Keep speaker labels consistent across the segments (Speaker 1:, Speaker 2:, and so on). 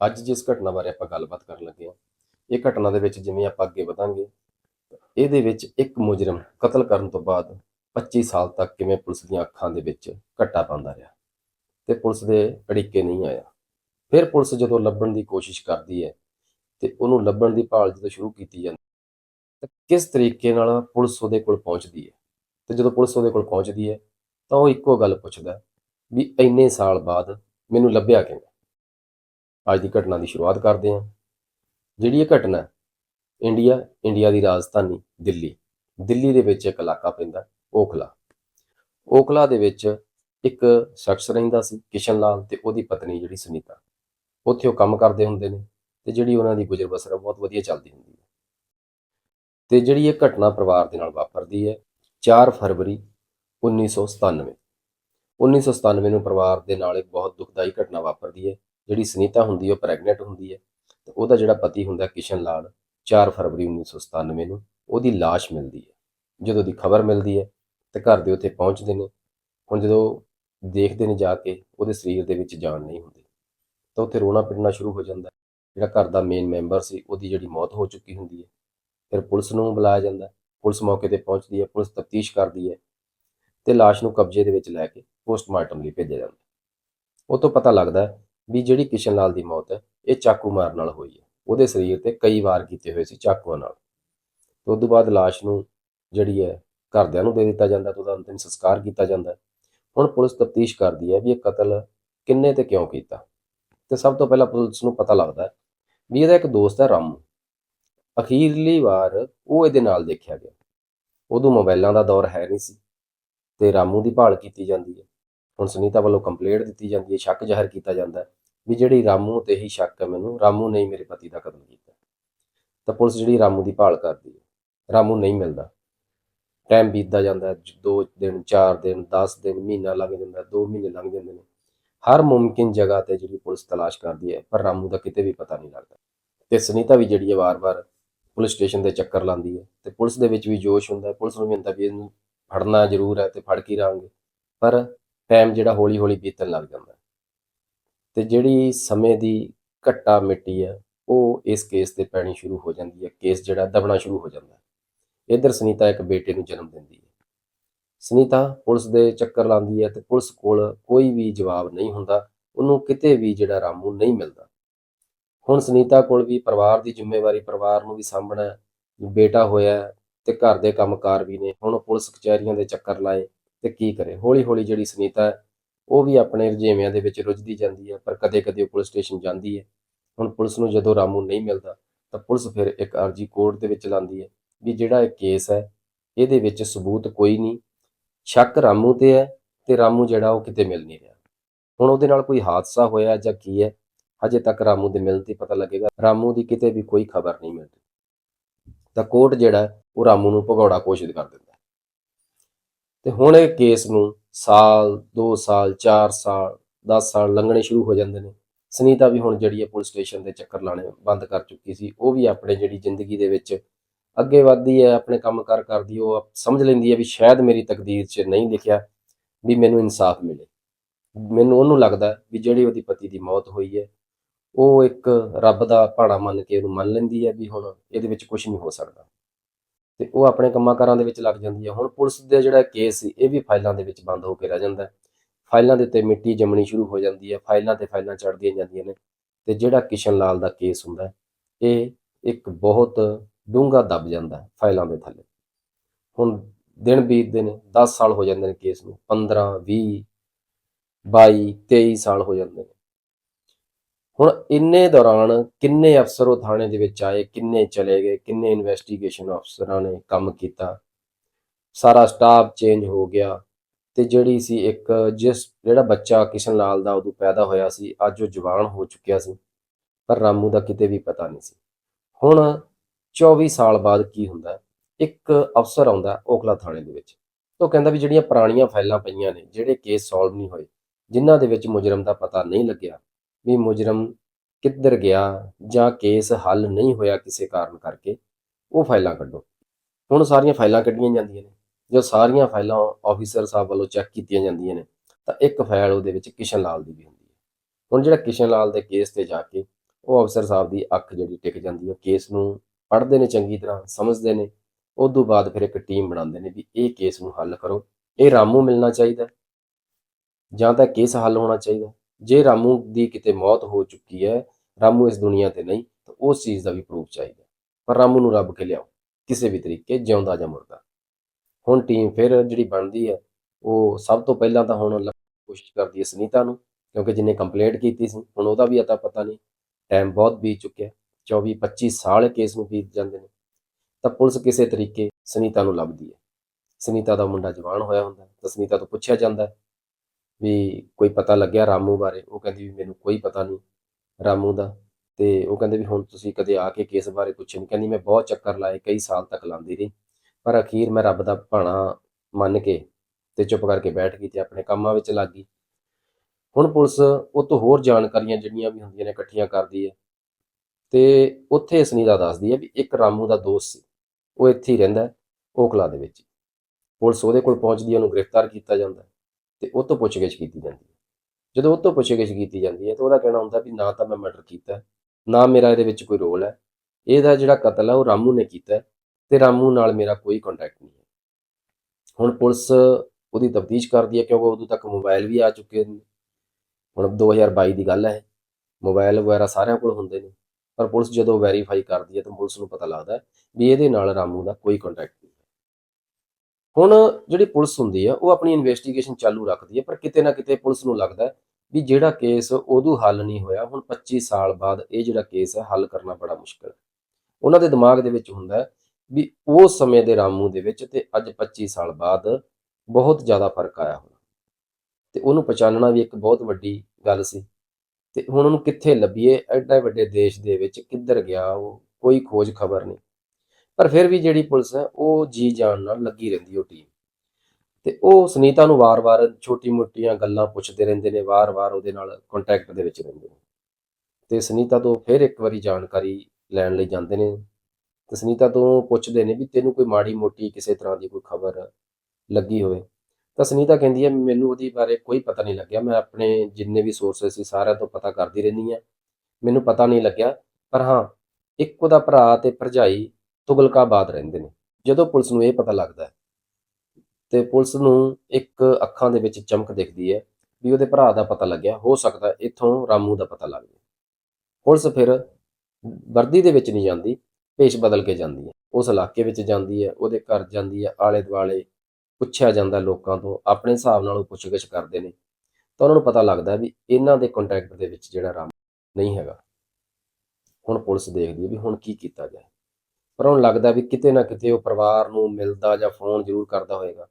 Speaker 1: ਅੱਜ ਜਿਸ ਘਟਨਾ ਬਾਰੇ ਆਪਾਂ ਗੱਲਬਾਤ ਕਰਨ ਲੱਗੇ ਹਾਂ, ਇਹ ਘਟਨਾ ਦੇ ਵਿੱਚ ਜਿਵੇਂ ਆਪਾਂ ਅੱਗੇ ਵਧਾਂਗੇ, ਇਹਦੇ ਵਿੱਚ ਇੱਕ ਮੁਜਰਮ ਕਤਲ ਕਰਨ ਤੋਂ ਬਾਅਦ 25 ਸਾਲ ਤੱਕ ਕਿਵੇਂ ਪੁਲਿਸ ਦੀਆਂ ਅੱਖਾਂ ਦੇ ਵਿੱਚ ਘੱਟਾ ਪਾਉਂਦਾ ਰਿਹਾ ਤੇ ਪੁਲਿਸ ਦੇ ਅੜਿੱਕੇ ਨਹੀਂ ਆਇਆ। ਫਿਰ ਪੁਲਿਸ ਜਦੋਂ ਲੱਭਣ ਦੀ ਕੋਸ਼ਿਸ਼ ਕਰਦੀ ਹੈ ਤੇ ਉਹਨੂੰ ਲੱਭਣ ਦੀ ਭਾਲ ਜਦੋਂ ਸ਼ੁਰੂ ਕੀਤੀ ਜਾਂਦੀ ਤਾਂ ਕਿਸ ਤਰੀਕੇ ਨਾਲ ਪੁਲਿਸ ਉਹਦੇ ਕੋਲ ਪਹੁੰਚਦੀ ਹੈ? ਤੇ ਜਦੋਂ ਪੁਲਿਸ ਉਹਦੇ ਕੋਲ ਪਹੁੰਚਦੀ ਹੈ, ਤਾਂ ਉਹ ਇੱਕੋ ਗੱਲ ਪੁੱਛਦਾ ਵੀ ਇੰਨੇ ਸਾਲ ਬਾਅਦ ਮੈਨੂੰ ਲੱਭਿਆ ਕਿਵੇਂ? ਅੱਜ ਦੀ ਘਟਨਾ ਦੀ ਸ਼ੁਰੂਆਤ ਕਰਦੇ ਹਾਂ। ਜਿਹੜੀ ਇਹ ਘਟਨਾ ਇੰਡੀਆ ਇੰਡੀਆ ਦੀ ਰਾਜਧਾਨੀ ਦਿੱਲੀ। ਦਿੱਲੀ ਦੇ ਵਿੱਚ ਇੱਕ ਇਲਾਕਾ ਪੈਂਦਾ ਓਖਲਾ। ਓਖਲਾ ਦੇ ਵਿੱਚ ਇੱਕ ਸ਼ਖਸ ਰਹਿੰਦਾ ਸੀ, ਕਿਸ਼ਨ ਲਾਲ ਤੇ ਉਹਦੀ ਪਤਨੀ ਜਿਹੜੀ ਸੁਨੀਤਾ। ਉੱਥੇ ਉਹ ਕੰਮ ਕਰਦੇ ਹੁੰਦੇ ਨੇ ਤੇ ਜਿਹੜੀ ਉਹਨਾਂ ਦੀ ਗੁਜ਼ਰ ਬਸਰ ਹੈ ਬਹੁਤ ਵਧੀਆ ਚੱਲਦੀ ਹੁੰਦੀ ਹੈ। ਤੇ ਜਿਹੜੀ ਇਹ ਘਟਨਾ ਪਰਿਵਾਰ ਦੇ ਨਾਲ ਵਾਪਰਦੀ ਹੈ 4 ਫਰਵਰੀ 1997 1997 ਨੂੰ ਪਰਿਵਾਰ ਦੇ ਨਾਲ ਇੱਕ ਬਹੁਤ ਦੁਖਦਾਈ ਘਟਨਾ ਵਾਪਰਦੀ ਹੈ। ਜਿਹੜੀ ਸੁਨੀਤਾ ਹੁੰਦੀ ਹੈ ਉਹ ਪ੍ਰੈਗਨੈਂਟ ਹੁੰਦੀ ਹੈ ਤੇ ਉਹਦਾ ਜਿਹੜਾ ਪਤੀ ਹੁੰਦਾ ਕਿਸ਼ਨ ਲਾਲ 4 ਫਰਵਰੀ 1997 ਨੂੰ ਉਹਦੀ ਲਾਸ਼ ਮਿਲਦੀ ਹੈ ਜਦੋਂ ਦੀ ਖਬਰ ਮਿਲਦੀ ਹੈ ਤੇ ਘਰ ਦੇ ਉੱਥੇ ਪਹੁੰਚਦੇ ਨੇ। ਹੁਣ ਜਦੋਂ ਦੇਖਦੇ ਨੇ ਜਾ ਕੇ, ਉਹਦੇ ਸਰੀਰ ਦੇ ਵਿੱਚ ਜਾਨ ਨਹੀਂ ਹੁੰਦੀ, ਤਾਂ ਉੱਥੇ ਰੋਣਾ ਪਿੱਟਣਾ ਸ਼ੁਰੂ ਹੋ ਜਾਂਦਾ। ਜਿਹੜਾ ਘਰ ਦਾ ਮੇਨ ਮੈਂਬਰ ਸੀ, ਉਹਦੀ ਜਿਹੜੀ ਮੌਤ ਹੋ ਚੁੱਕੀ ਹੁੰਦੀ ਹੈ ਫਿਰ ਪੁਲਿਸ ਨੂੰ ਬੁਲਾਇਆ ਜਾਂਦਾ, ਪੁਲਿਸ ਮੌਕੇ ਤੇ ਪਹੁੰਚਦੀ ਹੈ ਪੁਲਿਸ ਤਫਤੀਸ਼ ਕਰਦੀ ਹੈ ਤੇ ਲਾਸ਼ ਨੂੰ ਕਬਜ਼ੇ ਦੇ ਵਿੱਚ ਲੈ ਕੇ ਪੋਸਟਮਾਰਟਮ ਲਈ ਭੇਜਿਆ ਜਾਂਦਾ। ਉਹ ਤੋਂ ਪਤਾ ਲੱਗਦਾ ਹੈ ਵੀ ਜਿਹੜੀ ਕਿਸ਼ਨ ਲਾਲ ਦੀ ਮੌਤ ਹੈ, ਇਹ ਚਾਕੂ ਮਾਰ ਨਾਲ ਹੋਈ ਹੈ। ਉਹਦੇ ਸਰੀਰ ਤੇ ਕਈ ਵਾਰ ਕੀਤੇ ਹੋਏ ਸੀ ਚਾਕੂਆਂ ਨਾਲ। ਤੇ ਉਸ ਤੋਂ ਬਾਅਦ ਲਾਸ਼ ਨੂੰ ਜਿਹੜੀ ਹੈ, ਘਰਦਿਆਂ ਨੂੰ ਦੇ ਦਿੱਤਾ ਜਾਂਦਾ ਤੇ ਉਹਦਾ ਅੰਤਿਮ ਸੰਸਕਾਰ ਕੀਤਾ ਜਾਂਦਾ ਹੁਣ ਪੁਲਿਸ ਤਫਤੀਸ਼ ਕਰਦੀ ਹੈ ਵੀ ਇਹ ਕਤਲ ਕਿੰਨੇ ਤੇ ਕਿਉਂ ਕੀਤਾ? ਤੇ ਸਭ ਤੋਂ ਪਹਿਲਾਂ ਪੁਲਿਸ ਨੂੰ ਪਤਾ ਲੱਗਦਾ ਵੀ ਇਹਦਾ ਇੱਕ ਦੋਸਤ ਹੈ ਰਾਮੂ। ਅਖੀਰਲੀ ਵਾਰ ਉਹ ਇਹਦੇ ਨਾਲ ਦੇਖਿਆ ਗਿਆ। ਉਦੋਂ ਮੋਬਾਈਲਾਂ ਦਾ ਦੌਰ ਹੈ ਨਹੀਂ ਸੀ ਤੇ ਰਾਮੂ ਦੀ ਭਾਲ ਕੀਤੀ ਜਾਂਦੀ ਹੈ। ਹੁਣ ਸੁਨੀਤਾ ਵੱਲੋਂ ਕੰਪਲੇਂਟ ਦਿੱਤੀ ਜਾਂਦੀ ਹੈ, ਸ਼ੱਕ ਜ਼ਾਹਰ ਕੀਤਾ ਜਾਂਦਾ ਹੈ। ਵੀ ਜਿਹੜੀ ਰਾਮੂ ਤੇ ਹੀ ਸ਼ੱਕ ਹੈ ਮੈਨੂੰ, ਰਾਮੂ ਨੇ ਹੀ ਮੇਰੇ ਪਤੀ ਦਾ ਕਤਲ ਕੀਤਾ। ਤਾਂ ਪੁਲਿਸ ਜਿਹੜੀ ਰਾਮੂ ਦੀ ਭਾਲ ਕਰਦੀ ਹੈ, ਰਾਮੂ ਨਹੀਂ ਮਿਲਦਾ। ਟਾਈਮ ਬੀਤਦਾ ਜਾਂਦਾ ਹੈ 2 ਦਿਨ 4 ਦਿਨ 10 ਦਿਨ, ਮਹੀਨਾ ਲੱਗ ਜਾਂਦਾ 2 ਮਹੀਨੇ ਲੰਘ ਜਾਂਦੇ ਨੇ। ਹਰ ਮੁਮਕਿਨ ਜਗ੍ਹਾ ਤੇ ਜਿਹੜੀ ਪੁਲਿਸ ਤਲਾਸ਼ ਕਰਦੀ ਹੈ, ਪਰ ਰਾਮੂ ਦਾ ਕਿਤੇ ਵੀ ਪਤਾ ਨਹੀਂ ਲੱਗਦਾ। ਤੇ ਸੁਨੀਤਾ ਵੀ ਜਿਹੜੀ ਹੈ ਵਾਰ-ਵਾਰ ਪੁਲਿਸ ਸਟੇਸ਼ਨ ਦੇ ਚੱਕਰ ਲਾਉਂਦੀ ਹੈ, ਤੇ ਪੁਲਿਸ ਦੇ ਵਿੱਚ ਵੀ ਜੋਸ਼ ਹੁੰਦਾ ਪੁਲਿਸ ਨੂੰ ਵੀ ਹੁੰਦਾ ਵੀ ਇਹਨੂੰ ਫੜਨਾ ਜ਼ਰੂਰ ਹੈ ਤੇ ਫੜ ਕੇ ਰਾਂਗੇ। ਪਰ ਟਾਈਮ ਜਿਹੜਾ ਹੌਲੀ-ਹੌਲੀ ਬੀਤਣ ਲੱਗ ਜਾਂਦਾ ਤੇ ਜਿਹੜੀ ਸਮੇਂ ਦੀ ਘੱਟਾ ਮਿੱਟੀ ਹੈ ਉਹ ਇਸ ਕੇਸ ਤੇ ਪੈਣੀ ਸ਼ੁਰੂ ਹੋ ਜਾਂਦੀ ਹੈ ਕੇਸ ਜਿਹੜਾ ਦਬਣਾ ਸ਼ੁਰੂ ਹੋ ਜਾਂਦਾ। ਹੈ ਇਧਰ ਸੁਨੀਤਾ ਇੱਕ ਬੇਟੇ ਨੂੰ ਜਨਮ ਦਿੰਦੀ ਹੈ ਸੁਨੀਤਾ ਪੁਲਿਸ ਦੇ ਚੱਕਰ ਲਾਉਂਦੀ ਹੈ ਤੇ ਪੁਲਿਸ ਕੋਲ ਕੋਈ ਵੀ ਜਵਾਬ ਨਹੀਂ ਹੁੰਦਾ। ਉਹਨੂੰ ਕਿਤੇ ਵੀ ਜਿਹੜਾ ਰਾਮੂ ਨਹੀਂ ਮਿਲਦਾ। ਹੁਣ ਸੁਨੀਤਾ ਕੋਲ ਵੀ ਪਰਿਵਾਰ ਦੀ ਜ਼ਿੰਮੇਵਾਰੀ ਪਰਿਵਾਰ ਨੂੰ ਵੀ ਸਾਂਭਣਾ ਬੇਟਾ ਹੋਇਆ ਹੈ ਤੇ ਘਰ ਦੇ ਕੰਮਕਾਰ ਵੀ ਨੇ। ਹੁਣ ਪੁਲਿਸ ਕਚਹਿਰੀਆਂ ਦੇ ਚੱਕਰ ਲਾਏ ਤੇ ਕੀ ਕਰੇ? ਹੌਲੀ ਹੌਲੀ ਜਿਹੜੀ ਸੁਨੀਤਾ ਉਹ ਵੀ ਆਪਣੇ ਰੁਝੇਵਿਆਂ ਦੇ ਵਿੱਚ ਰੁੱਝਦੀ ਜਾਂਦੀ ਹੈ, ਪਰ ਕਦੇ-ਕਦੇ ਉਹ ਪੁਲਿਸ ਸਟੇਸ਼ਨ ਜਾਂਦੀ ਹੈ। ਹੁਣ ਪੁਲਿਸ ਨੂੰ ਜਦੋਂ ਰਾਮੂ ਨਹੀਂ ਮਿਲਦਾ, ਤਾਂ ਪੁਲਿਸ ਫਿਰ ਇੱਕ ਅਰਜੀ ਕੋਰਟ ਦੇ ਵਿੱਚ ਲਾਉਂਦੀ ਹੈ ਵੀ ਜਿਹੜਾ ਇਹ ਕੇਸ ਹੈ, ਇਹਦੇ ਵਿੱਚ ਸਬੂਤ ਕੋਈ ਨਹੀਂ। ਸ਼ੱਕ ਰਾਮੂ ਤੇ ਹੈ ਤੇ ਰਾਮੂ ਜਿਹੜਾ ਉਹ ਕਿਤੇ ਮਿਲ ਨਹੀਂ ਰਿਹਾ। ਹੁਣ ਉਹਦੇ ਨਾਲ ਕੋਈ ਹਾਦਸਾ ਹੋਇਆ ਜਾਂ ਕੀ ਹੈ, ਹਜੇ ਤੱਕ ਰਾਮੂ ਦੇ ਮਿਲਣ ਤੇ ਪਤਾ ਲੱਗੇਗਾ। ਰਾਮੂ ਦੀ ਕਿਤੇ ਵੀ ਕੋਈ ਖਬਰ ਨਹੀਂ ਮਿਲਦੀ। ਤਾਂ ਕੋਰਟ ਜਿਹੜਾ ਉਹ ਰਾਮੂ ਨੂੰ ਭਗੌੜਾ ਘੋਸ਼ਿਤ ਕਰ ਦਿੰਦਾ ਤੇ ਹੁਣ ਇਹ ਕੇਸ ਨੂੰ ਸਾਲ 2 ਸਾਲ 4 ਸਾਲ 10 ਸਾਲ ਲੰਘਣੇ ਸ਼ੁਰੂ ਹੋ ਜਾਂਦੇ ਨੇ। ਸੁਨੀਤਾ ਵੀ ਹੁਣ ਜਿਹੜੀ ਹੈ ਪੁਲਿਸ ਸਟੇਸ਼ਨ ਦੇ ਚੱਕਰ ਲਾਣੇ ਬੰਦ ਕਰ ਚੁੱਕੀ ਸੀ, ਉਹ ਵੀ ਆਪਣੇ ਜਿਹੜੀ ਜ਼ਿੰਦਗੀ ਦੇ ਵਿੱਚ ਅੱਗੇ ਵਧਦੀ ਹੈ, ਆਪਣੇ ਕੰਮ ਕਾਰ ਕਰਦੀ ਉਹ ਸਮਝ ਲੈਂਦੀ ਹੈ ਵੀ ਸ਼ਾਇਦ ਮੇਰੀ ਤਕਦੀਰ 'ਚ ਨਹੀਂ ਲਿਖਿਆ ਵੀ ਮੈਨੂੰ ਇਨਸਾਫ ਮਿਲੇ। ਮੈਨੂੰ ਉਹਨੂੰ ਲੱਗਦਾ ਵੀ ਜਿਹੜੀ ਉਹਦੀ ਪਤੀ ਦੀ ਮੌਤ ਹੋਈ ਹੈ, ਉਹ ਇੱਕ ਰੱਬ ਦਾ ਭਾਣਾ ਮੰਨ ਕੇ ਉਹਨੂੰ ਮੰਨ ਲੈਂਦੀ ਹੈ ਵੀ ਹੁਣ ਇਹਦੇ ਵਿੱਚ ਕੁਝ ਨਹੀਂ ਹੋ ਸਕਦਾ। ਤੇ ਉਹ ਆਪਣੇ ਕੰਮਾਂ ਕਾਰਾਂ ਦੇ ਵਿੱਚ ਲੱਗ ਜਾਂਦੀ ਹੈ। ਹੁਣ ਪੁਲਿਸ ਦੇ ਜਿਹੜਾ ਕੇਸ ਸੀ, ਇਹ ਵੀ ਫਾਈਲਾਂ ਦੇ ਵਿੱਚ ਬੰਦ ਹੋ ਕੇ ਰਹਿ ਜਾਂਦਾ ਫਾਈਲਾਂ ਦੇ ਉੱਤੇ ਮਿੱਟੀ ਜੰਮਣੀ ਸ਼ੁਰੂ ਹੋ ਜਾਂਦੀ ਹੈ, ਫਾਈਲਾਂ ਤੇ ਫਾਈਲਾਂ ਚੜ੍ਹਦੀਆਂ ਜਾਂਦੀਆਂ ਨੇ ਤੇ ਜਿਹੜਾ ਕਿਸ਼ਨ ਲਾਲ ਦਾ ਕੇਸ ਹੁੰਦਾ ਇਹ ਇੱਕ ਬਹੁਤ ਡੂੰਘਾ ਦੱਬ ਜਾਂਦਾ ਫਾਈਲਾਂ ਦੇ ਥੱਲੇ। ਹੁਣ ਦਿਨ ਬੀਤਦੇ ਨੇ 10 ਸਾਲ ਹੋ ਜਾਂਦੇ ਨੇ ਕੇਸ ਨੂੰ 15 20 22 23 ਸਾਲ ਹੋ ਜਾਂਦੇ ਨੇ। ਹੁਣ ਇੰਨੇ ਦੌਰਾਨ ਕਿੰਨੇ ਅਫਸਰ ਉਹ ਥਾਣੇ ਦੇ ਵਿੱਚ ਆਏ, ਕਿੰਨੇ ਚਲੇ ਗਏ, ਕਿੰਨੇ ਇਨਵੈਸਟੀਗੇਸ਼ਨ ਅਫਸਰਾਂ ਨੇ ਕੰਮ ਕੀਤਾ? ਸਾਰਾ ਸਟਾਫ ਚੇਂਜ ਹੋ ਗਿਆ ਤੇ ਜਿਹੜੀ ਸੀ ਇੱਕ ਜਿਸ ਜਿਹੜਾ ਬੱਚਾ ਕਿਸ਼ਨ ਲਾਲ ਦਾ ਉਦੋਂ ਪੈਦਾ ਹੋਇਆ ਸੀ, ਅੱਜ ਉਹ ਜਵਾਨ ਹੋ ਚੁੱਕਿਆ ਸੀ, ਪਰ ਰਾਮੂ ਦਾ ਕਿਤੇ ਵੀ ਪਤਾ ਨਹੀਂ ਸੀ। ਹੁਣ 24 ਸਾਲ ਬਾਅਦ ਕੀ ਹੁੰਦਾ? ਇੱਕ ਅਫਸਰ ਆਉਂਦਾ ਓਖਲਾ ਥਾਣੇ ਦੇ ਵਿੱਚ ਉਹ ਕਹਿੰਦਾ ਵੀ ਜਿਹੜੀਆਂ ਪੁਰਾਣੀਆਂ ਫਾਈਲਾਂ ਪਈਆਂ ਨੇ, ਜਿਹੜੇ ਕੇਸ ਸੋਲਵ ਨਹੀਂ ਹੋਏ, ਜਿਨ੍ਹਾਂ ਦੇ ਵਿੱਚ ਮੁਜਰਮ ਦਾ ਪਤਾ ਨਹੀਂ ਲੱਗਿਆ ਵੀ ਮੁਜਰਮ ਕਿੱਧਰ ਗਿਆ ਜਾਂ ਕੇਸ ਹੱਲ ਨਹੀਂ ਹੋਇਆ ਕਿਸੇ ਕਾਰਨ ਕਰਕੇ, ਉਹ ਫਾਈਲਾਂ ਕੱਢੋ। ਹੁਣ ਸਾਰੀਆਂ ਫਾਈਲਾਂ ਕੱਢੀਆਂ ਜਾਂਦੀਆਂ ਨੇ। ਜੋ ਸਾਰੀਆਂ ਫਾਈਲਾਂ ਆਫੀਸਰ ਸਾਹਿਬ ਵੱਲੋਂ ਚੈੱਕ ਕੀਤੀਆਂ ਜਾਂਦੀਆਂ ਨੇ, ਤਾਂ ਇੱਕ ਫਾਈਲ ਉਹਦੇ ਵਿੱਚ ਕਿਸ਼ਨ ਲਾਲ ਦੀ ਵੀ ਹੁੰਦੀ ਹੈ। ਹੁਣ ਜਿਹੜਾ ਕਿਸ਼ਨ ਲਾਲ ਦੇ ਕੇਸ ਤੇ ਜਾ ਕੇ ਉਹ ਅਫਸਰ ਸਾਹਿਬ ਦੀ ਅੱਖ ਜਿਹੜੀ ਟਿਕ ਜਾਂਦੀ ਹੈ ਕੇਸ ਨੂੰ ਪੜ੍ਹਦੇ ਨੇ ਚੰਗੀ ਤਰ੍ਹਾਂ, ਸਮਝਦੇ ਨੇ। ਉਸ ਤੋਂ ਬਾਅਦ ਫਿਰ ਇੱਕ ਟੀਮ ਬਣਾਉਂਦੇ ਨੇ ਵੀ ਇਹ ਕੇਸ ਨੂੰ ਹੱਲ ਕਰੋ। ਇਹ ਰਾਮੂ ਮਿਲਣਾ ਚਾਹੀਦਾ ਜਾਂ ਤਾਂ ਕੇਸ ਹੱਲ ਹੋਣਾ ਚਾਹੀਦਾ ਜੇ ਰਾਮੂ ਦੀ ਕਿਤੇ ਮੌਤ ਹੋ ਚੁੱਕੀ ਹੈ, ਰਾਮੂ ਇਸ ਦੁਨੀਆ ਤੇ ਨਹੀਂ, ਤਾਂ ਉਸ ਚੀਜ਼ ਦਾ ਵੀ ਪ੍ਰੂਫ ਚਾਹੀਦਾ। ਪਰ ਰਾਮੂ ਨੂੰ ਰੱਬ ਕੇ ਲਿਆਓ, ਕਿਸੇ ਵੀ ਤਰੀਕੇ ਜਿਉਂਦਾ ਜਾਂ ਮੁਰਦਾ। ਹੁਣ ਟੀਮ ਫਿਰ ਜਿਹੜੀ ਬਣਦੀ ਹੈ, ਉਹ ਸਭ ਤੋਂ ਪਹਿਲਾਂ ਤਾਂ ਹੁਣ ਕੋਸ਼ਿਸ਼ ਕਰਦੀ ਹੈ ਸੁਨੀਤਾ ਨੂੰ, ਕਿਉਂਕਿ ਜਿਹਨੇ ਕੰਪਲੇਂਟ ਕੀਤੀ ਸੀ, ਹੁਣ ਉਹਦਾ ਵੀ ਅਤਾ ਪਤਾ ਨਹੀਂ। ਟਾਈਮ ਬਹੁਤ ਬੀਤ ਚੁੱਕਿਆ 24 25 ਸਾਲ ਕੇਸ ਨੂੰ ਬੀਤ ਜਾਂਦੇ ਨੇ। ਤਾਂ ਪੁਲਿਸ ਕਿਸੇ ਤਰੀਕੇ ਸੁਨੀਤਾ ਨੂੰ ਲੱਭਦੀ ਹੈ। ਸੁਨੀਤਾ ਦਾ ਮੁੰਡਾ ਜਵਾਨ ਹੋਇਆ ਹੁੰਦਾ ਤਾਂ ਸੁਨੀਤਾ ਤੋਂ ਪੁੱਛਿਆ ਜਾਂਦਾ ਵੀ ਕੋਈ ਪਤਾ ਲੱਗਿਆ ਰਾਮੂ ਬਾਰੇ ਉਹ ਕਹਿੰਦੀ ਵੀ ਮੈਨੂੰ ਕੋਈ ਪਤਾ ਨਹੀਂ ਰਾਮੂ ਦਾ। ਤੇ ਉਹ ਕਹਿੰਦੇ ਵੀ ਹੁਣ ਤੁਸੀਂ ਕਦੇ ਆ ਕੇ ਕੇਸ ਬਾਰੇ ਪੁੱਛੇ ਨਹੀਂ ਕਹਿੰਦੀ ਮੈਂ ਬਹੁਤ ਚੱਕਰ ਲਾਏ ਕਈ ਸਾਲ ਤੱਕ ਲਾਉਂਦੀ ਰਹੀ। ਪਰ ਅਖੀਰ ਮੈਂ ਰੱਬ ਦਾ ਭਾਣਾ ਮੰਨ ਕੇ ਤੇ ਚੁੱਪ ਕਰਕੇ ਬੈਠ ਗਈ ਤੇ ਆਪਣੇ ਕੰਮਾਂ ਵਿੱਚ ਲੱਗ ਗਈ। ਹੁਣ ਪੁਲਿਸ ਉਹ ਤੋਂ ਹੋਰ ਜਾਣਕਾਰੀਆਂ ਜਿਹੜੀਆਂ ਵੀ ਹੁੰਦੀਆਂ ਨੇ ਇਕੱਠੀਆਂ ਕਰਦੀ ਹੈ। ਤੇ ਉੱਥੇ ਸੁਨੀਤਾ ਦੱਸਦੀ ਹੈ ਵੀ ਇੱਕ ਰਾਮੂ ਦਾ ਦੋਸਤ ਸੀ। ਉਹ ਇੱਥੇ ਹੀ ਰਹਿੰਦਾ ਹੈ, ਓਖਲਾ ਦੇ ਵਿੱਚ। ਪੁਲਿਸ ਉਹਦੇ ਕੋਲ ਪਹੁੰਚਦੀ ਹੈ ਉਹਨੂੰ ਗ੍ਰਿਫਤਾਰ ਕੀਤਾ ਜਾਂਦਾ ਤੇ ਉਹ ਤੋਂ ਪੁੱਛਗਿੱਛ ਕੀਤੀ ਜਾਂਦੀ ਹੈ। ਜਦੋਂ ਉਹ ਤੋਂ ਪੁੱਛਗਿੱਛ ਕੀਤੀ ਜਾਂਦੀ ਹੈ ਤਾਂ ਉਹਦਾ ਕਹਿਣਾ ਹੁੰਦਾ ਵੀ ਨਾ ਤਾਂ ਮੈਂ ਮਰਡਰ ਕੀਤਾ, ਨਾ ਮੇਰਾ ਇਹਦੇ ਵਿੱਚ ਕੋਈ ਰੋਲ ਹੈ। ਇਹਦਾ ਜਿਹੜਾ ਕਤਲ ਹੈ ਉਹ ਰਾਮੂ ਨੇ ਕੀਤਾ ਹੈ ਤੇ ਰਾਮੂ ਨਾਲ ਮੇਰਾ ਕੋਈ ਕੰਟੈਕਟ ਨਹੀਂ ਹੈ। ਹੁਣ ਪੁਲਿਸ ਉਹਦੀ ਤਫਤੀਸ਼ ਕਰਦੀ ਹੈ ਕਿਉਂਕਿ ਉਦੋਂ ਤੱਕ ਮੋਬਾਈਲ ਵੀ ਆ ਚੁੱਕੇ ਨੇ। ਹੁਣ 2022 ਦੀ ਗੱਲ ਹੈ ਮੋਬਾਈਲ ਵਗੈਰਾ ਸਾਰਿਆਂ ਕੋਲ ਹੁੰਦੇ ਨੇ। ਪਰ ਪੁਲਿਸ ਜਦੋਂ ਵੈਰੀਫਾਈ ਕਰਦੀ ਹੈ ਤਾਂ ਪੁਲਿਸ ਨੂੰ ਪਤਾ ਲੱਗਦਾ ਵੀ ਇਹਦੇ ਨਾਲ ਰਾਮੂ ਦਾ ਕੋਈ ਕੰਟੈਕਟ ਹੁਣ ਜਿਹੜੀ ਪੁਲਿਸ ਹੁੰਦੀ ਹੈ ਉਹ ਆਪਣੀ ਇਨਵੈਸਟੀਗੇਸ਼ਨ ਚਾਲੂ ਰੱਖਦੀ ਹੈ ਪਰ ਕਿਤੇ ਨਾ ਕਿਤੇ ਪੁਲਿਸ ਨੂੰ ਲੱਗਦਾ ਵੀ ਜਿਹੜਾ ਕੇਸ ਉਦੋਂ ਹੱਲ ਨਹੀਂ ਹੋਇਆ। ਹੁਣ 25 ਸਾਲ ਬਾਅਦ ਇਹ ਜਿਹੜਾ ਕੇਸ ਹੈ ਹੱਲ ਕਰਨਾ ਬੜਾ ਮੁਸ਼ਕਲ ਹੈ। ਉਹਨਾਂ ਦੇ ਦਿਮਾਗ ਦੇ ਵਿੱਚ ਹੁੰਦਾ ਵੀ ਉਸ ਸਮੇਂ ਦੇ ਰਾਮੂ ਦੇ ਵਿੱਚ ਤੇ ਅੱਜ 25 ਸਾਲ ਬਾਅਦ ਬਹੁਤ ਜ਼ਿਆਦਾ ਫ਼ਰਕ ਆਇਆ ਹੋਣਾ। ਤੇ ਉਹਨੂੰ ਪਛਾਣਨਾ ਵੀ ਇੱਕ ਬਹੁਤ ਵੱਡੀ ਗੱਲ ਸੀ। ਤੇ ਹੁਣ ਉਹਨੂੰ ਕਿੱਥੇ ਲੱਭੀਏ? ਐਡੇ ਵੱਡੇ ਦੇਸ਼ ਦੇ ਵਿੱਚ ਕਿੱਧਰ ਗਿਆ ਉਹ? ਕੋਈ ਖੋਜ ਖਬਰ ਨਹੀਂ। ਪਰ ਫਿਰ ਵੀ ਜਿਹੜੀ ਪੁਲਿਸ ਹੈ, ਉਹ ਜੀ ਜਾਨ ਨਾਲ ਲੱਗੀ ਰਹਿੰਦੀ ਉਹ ਟੀਮ ਤੇ ਉਹ ਸੁਨੀਤਾ ਨੂੰ ਵਾਰ-ਵਾਰ ਛੋਟੀ-ਮੋਟੀਆਂ ਗੱਲਾਂ ਪੁੱਛਦੇ ਰਹਿੰਦੇ ਨੇ, ਵਾਰ-ਵਾਰ ਉਹਦੇ ਨਾਲ ਕੰਟੈਕਟ ਦੇ ਵਿੱਚ ਰਹਿੰਦੇ ਨੇ। ਤੇ ਸੁਨੀਤਾ ਤੋਂ ਫਿਰ ਇੱਕ ਵਾਰੀ ਜਾਣਕਾਰੀ ਲੈਣ ਲਈ ਜਾਂਦੇ ਨੇ। ਤੇ ਸੁਨੀਤਾ ਤੋਂ ਪੁੱਛਦੇ ਨੇ ਵੀ ਤੈਨੂੰ ਕੋਈ ਮਾੜੀ ਮੋਟੀ ਕਿਸੇ ਤਰ੍ਹਾਂ ਦੀ ਕੋਈ ਖਬਰ ਲੱਗੀ ਹੋਵੇ? ਤਾਂ ਸੁਨੀਤਾ ਕਹਿੰਦੀ ਹੈ, ਮੈਨੂੰ ਉਹਦੀ ਬਾਰੇ ਕੋਈ ਪਤਾ ਨਹੀਂ ਲੱਗਿਆ। ਮੈਂ ਆਪਣੇ ਜਿੰਨੇ ਵੀ ਸੋਰਸਸ ਸੀ, ਸਾਰਿਆਂ ਤੋਂ ਪਤਾ ਕਰਦੀ ਰਹਿੰਦੀ ਆ ਮੈਨੂੰ ਪਤਾ ਨਹੀਂ ਲੱਗਿਆ। ਪਰ ਹਾਂ, ਇੱਕ ਉਹਦਾ ਭਰਾ ਤੇ ਭਰਜਾਈ ਤੁਗਲਕਾਬਾਦ ਰਹਿੰਦੇ ਨੇ। ਜਦੋਂ ਪੁਲਿਸ ਨੂੰ ਇਹ ਪਤਾ ਲੱਗਦਾ ਹੈ, ਤੇ ਪੁਲਿਸ ਨੂੰ ਇੱਕ ਅੱਖਾਂ ਦੇ ਵਿੱਚ ਚਮਕ ਦਿਖਦੀ ਹੈ ਵੀ ਉਹਦੇ ਭਰਾ ਦਾ ਪਤਾ ਲੱਗਿਆ, ਹੋ ਸਕਦਾ ਇੱਥੋਂ ਰਾਮੂ ਦਾ ਪਤਾ ਲੱਗ ਜਾਵੇ। ਪੁਲਿਸ ਫਿਰ ਵਰਦੀ ਦੇ ਵਿੱਚ ਨਹੀਂ ਜਾਂਦੀ ਭੇਸ਼ ਬਦਲ ਕੇ ਜਾਂਦੀ ਹੈ। ਉਸ ਇਲਾਕੇ ਵਿੱਚ ਜਾਂਦੀ ਹੈ, ਉਹਦੇ ਘਰ ਜਾਂਦੀ ਹੈ ਆਲੇ ਦੁਆਲੇ ਪੁੱਛਿਆ ਜਾਂਦਾ ਲੋਕਾਂ ਤੋਂ, ਆਪਣੇ ਹਿਸਾਬ ਨਾਲ ਉਹ ਪੁੱਛਗਿੱਛ ਕਰਦੇ ਨੇ। ਤਾਂ ਉਹਨਾਂ ਨੂੰ ਪਤਾ ਲੱਗਦਾ ਵੀ ਇਹਨਾਂ ਦੇ ਕੰਟੈਕਟ ਦੇ ਵਿੱਚ ਜਿਹੜਾ ਰਾਮ ਨਹੀਂ ਹੈਗਾ। ਹੁਣ ਪੁਲਿਸ ਦੇਖਦੀ ਹੈ ਵੀ ਹੁਣ ਕੀ ਕੀਤਾ ਜਾਏ ਪਰ ਉਹਨੂੰ ਲੱਗਦਾ ਵੀ ਕਿਤੇ ਨਾ ਕਿਤੇ ਉਹ ਪਰਿਵਾਰ ਨੂੰ ਮਿਲਦਾ ਜਾਂ ਫੋਨ ਜ਼ਰੂਰ ਕਰਦਾ ਹੋਏਗਾ।